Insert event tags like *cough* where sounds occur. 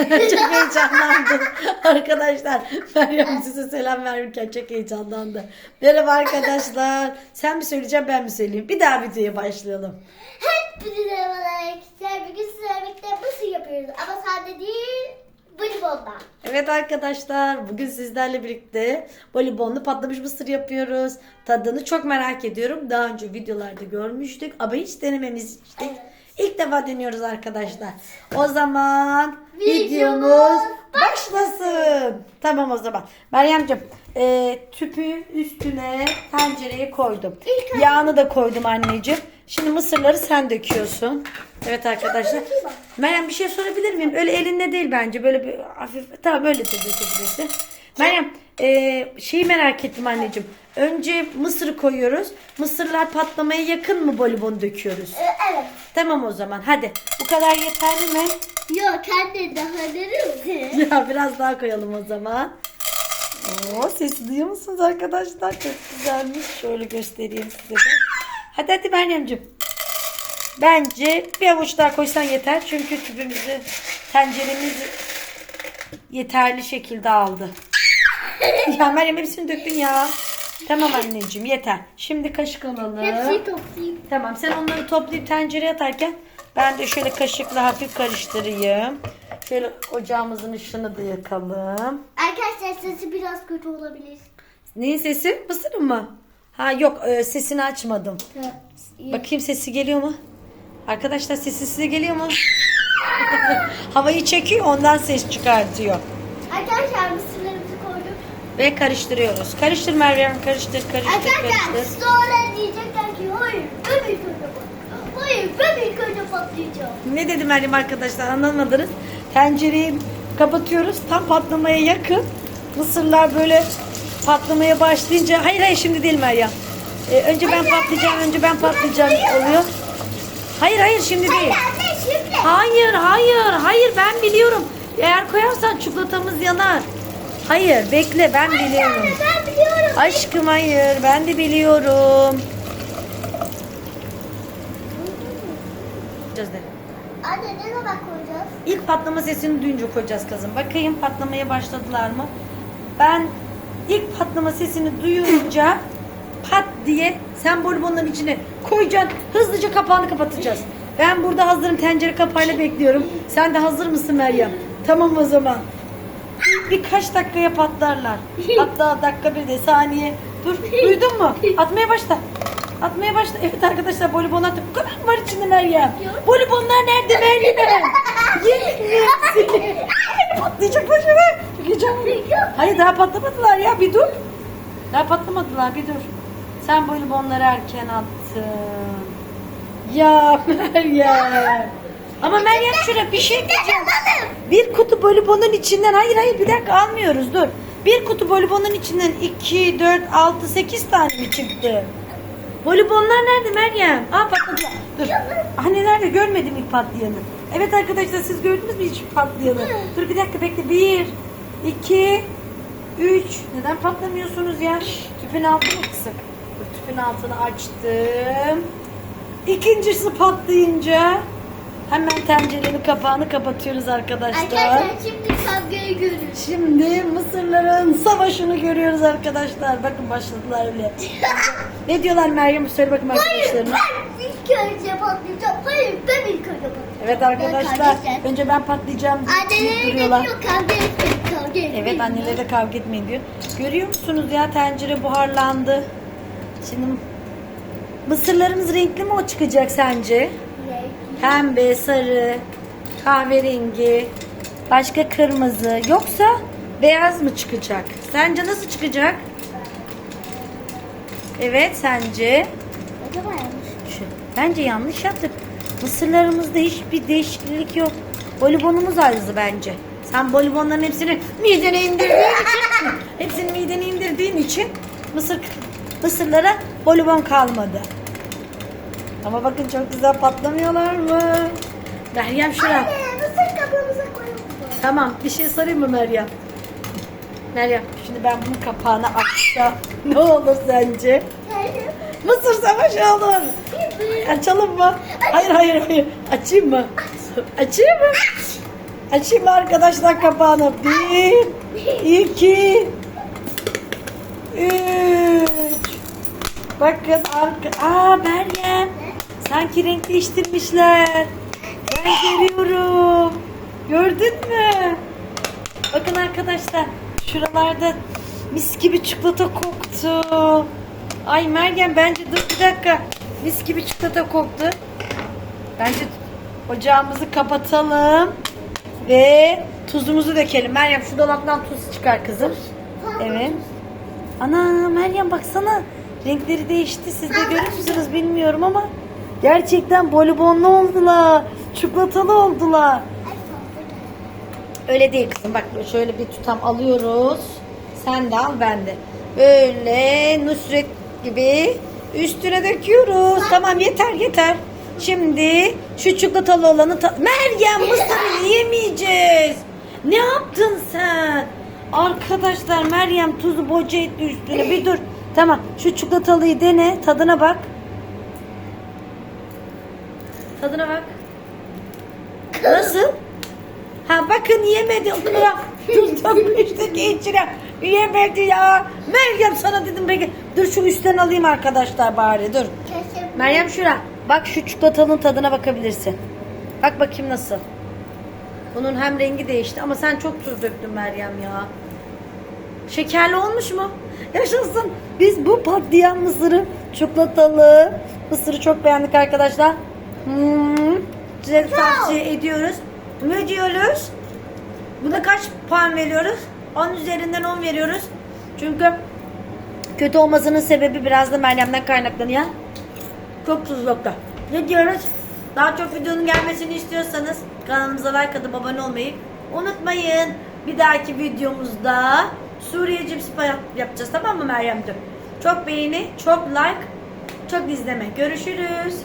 *laughs* çok heyecanlandım. Arkadaşlar Meryem size selam verirken çok heyecanlandı. Merhaba arkadaşlar. Sen mi söyleyeceksin ben mi söyleyeyim? Bir daha videoya başlayalım. Hepinize merhabalar arkadaşlar. Bugün sizlerle birlikte mısır yapıyoruz. Ama sade değil, voleybolda. Evet arkadaşlar bugün sizlerle birlikte voleybonlu patlamış mısır yapıyoruz. Tadını çok merak ediyorum. Daha önce videolarda görmüştük ama hiç denememiştik. Evet. İlk defa deniyoruz arkadaşlar. O zaman Videomuz başlasın. Tamam o zaman. Meryemciğim e, tüpü üstüne tencereye koydum. İlk- Yağını da koydum anneciğim. Şimdi mısırları sen döküyorsun. Evet arkadaşlar. Meryem bir şey sorabilir miyim? Öyle elinle değil bence. Böyle bir hafif. Tamam öyle de dökebilirsin. Meryem e, şeyi merak ettim anneciğim. Önce mısırı koyuyoruz. Mısırlar patlamaya yakın mı bolibonu döküyoruz? Ee, evet. Tamam o zaman hadi. Bu kadar yeterli mi? Yok kendi daha derim *laughs* Ya biraz daha koyalım o zaman. Oo, sesi duyuyor musunuz arkadaşlar? Çok güzelmiş. Şöyle göstereyim size de. Hadi hadi Meryemciğim. Bence bir avuç daha koysan yeter. Çünkü tüpümüzü, tenceremiz yeterli şekilde aldı. *laughs* ya Meryem hepsini döktün ya. Tamam anneciğim yeter. Şimdi kaşık alalım. Hepsini toplayayım. Tamam sen onları toplayıp tencereye atarken ben de şöyle kaşıkla hafif karıştırayım. Şöyle ocağımızın ışığını da yakalım. Arkadaşlar sesi biraz kötü olabilir. Neyin sesi? Mısırın mı? Ha yok e, sesini açmadım. Ha. Bakayım sesi geliyor mu? Arkadaşlar sesi size geliyor mu? *laughs* Havayı çekiyor ondan ses çıkartıyor. Arkadaşlar koyduk. Ve karıştırıyoruz. Karıştır Meryem karıştır karıştır Arkadaşlar karıştır. sonra diyecekler ki hayır ben ilk önce patlayacağım. Hayır ben ilk önce patlayacağım. Ne dedi Meryem arkadaşlar anlamadınız. Tencereyi kapatıyoruz. Tam patlamaya yakın. Mısırlar böyle patlamaya başlayınca hayır hayır şimdi değil Meryem. Ee, önce ben patlayacağım önce ben patlayacağım oluyor. Hayır hayır şimdi değil. Anne şimdi. Hayır hayır hayır ben biliyorum. Eğer koyarsan çikolatamız yanar. Hayır bekle ben biliyorum. Anne ben biliyorum. Aşkım hayır ben de biliyorum. Yapacağız de. Anne ne zaman koyacağız? İlk patlama sesini duyunca koyacağız kızım. Bakayım patlamaya başladılar mı? Ben ilk patlama sesini duyunca pat diye sen bonbonların içine koyacaksın. Hızlıca kapağını kapatacağız. Ben burada hazırım tencere kapağıyla bekliyorum. Sen de hazır mısın Meryem? Tamam o zaman. Birkaç dakikaya patlarlar. Hatta dakika bir de saniye. Dur duydun mu? Atmaya başla. Atmaya başla. Evet arkadaşlar bolibon attı. Bu kadar mı var içinde Meryem? Bolibonlar nerede Meryem? Yemin hepsini. Patlayacaklar şöyle. Çok heyecanlıyım. Hayır daha patlamadılar ya bir dur. Daha patlamadılar bir dur. Sen bolibonları erken attın. Ya Meryem. Ama Meryem şöyle bir şey diyeceğim. Bir kutu bolibonun içinden hayır hayır bir dakika almıyoruz dur. Bir kutu bolibonun içinden 2, 4, 6, 8 tane mi çıktı? Bolibonlar nerede Meryem? Aa patladılar. Dur. Anne nerede? Görmedim ilk patlayanı. Evet arkadaşlar siz gördünüz mü hiç patlayanı? Dur bir dakika bekle. Bir, iki, üç. Neden patlamıyorsunuz ya? Tüpün altını kısık. Dur, tüpün altını açtım. İkincisi patlayınca hemen tencerenin kapağını kapatıyoruz arkadaşlar. Arkadaşlar şimdi kavgayı görürüz. Şimdi Mısırların savaşını görüyoruz arkadaşlar. Bakın başladılar bile. *laughs* ne diyorlar Meryem? Söyle Hayır arkadaşlarına. ben ilk önce patlayacağım. Hayır ben ilk önce patlayacağım. Evet arkadaşlar. Kardeşler. Önce ben patlayacağım Anneleri de diyor kavga etmeyin kavga etmeyin. Evet anneleri de kavga etmeyin diyor. Görüyor musunuz ya tencere buharlandı. Şimdi mısırlarımız renkli mi o çıkacak sence? Pembe, sarı, kahverengi, başka kırmızı. Yoksa beyaz mı çıkacak? Sence nasıl çıkacak? Evet sence? Acaba yanlış. Şu, bence yanlış yaptık. Mısırlarımızda hiçbir değişiklik yok. Bolibonumuz azdı bence. Sen bolibonların hepsini midene indirdiğin için *laughs* hepsini midene indirdiğin için mısır mısırlara bolibon kalmadı. Ama bakın çok güzel patlamıyorlar mı? Meryem şuraya. Anne mısır kabımıza koyalım. Tamam bir şey sorayım mı Meryem? Meryem şimdi ben bunun kapağını açsam ne olur sence? Mısır savaşı olur. Açalım mı? Hayır hayır hayır. Açayım mı? Açayım mı? Açayım mı arkadaşlar kapağını. Bir, iki, üç. Bakın arka... Aa Meryem. Sanki renk değiştirmişler. Ben görüyorum. Gördün mü? Bakın arkadaşlar. Şuralarda mis gibi çikolata koktu. Ay Meryem bence dur bir dakika. Mis gibi çikolata koktu. Bence ocağımızı kapatalım. Ve tuzumuzu dökelim. Meryem şu dolaptan tuz çıkar kızım. Evet. Ana Meryem baksana. Renkleri değişti. Siz de görüyor musunuz bilmiyorum ama. Gerçekten bolibonlu oldular. Çikolatalı oldular. Öyle değil kızım. Bak şöyle bir tutam alıyoruz. Sen de al ben de. Böyle Nusret gibi üstüne döküyoruz. Tamam yeter yeter. Şimdi şu çikolatalı olanı Meryem mısırı yiyemeyeceğiz. Ne yaptın sen? Arkadaşlar Meryem tuzu boca etti üstüne. Bir dur. Tamam şu çikolatalıyı dene. Tadına bak. Tadına bak. Nasıl? Ha bakın yemedi. Okula tuz dökmüştü ki içine. Yemedi ya. Meryem sana dedim peki. Dur şu üstten alayım arkadaşlar bari dur. Meryem şura. Bak şu çikolatanın tadına bakabilirsin. Bak bakayım nasıl. Bunun hem rengi değişti ama sen çok tuz döktün Meryem ya. Şekerli olmuş mu? Yaşasın. Biz bu patlayan mısırı, çikolatalı mısırı çok beğendik arkadaşlar. Hmm, size tavsiye ediyoruz. Ne diyoruz? Buna kaç puan veriyoruz? 10 üzerinden 10 veriyoruz. Çünkü kötü olmasının sebebi biraz da Meryem'den kaynaklanıyor. Çok tuzlukta. Ne diyoruz? Daha çok videonun gelmesini istiyorsanız kanalımıza like atıp abone olmayı unutmayın. Bir dahaki videomuzda Suriye cips yap- yapacağız tamam mı Meryem'ciğim? Çok beğeni, çok like, çok izleme. Görüşürüz.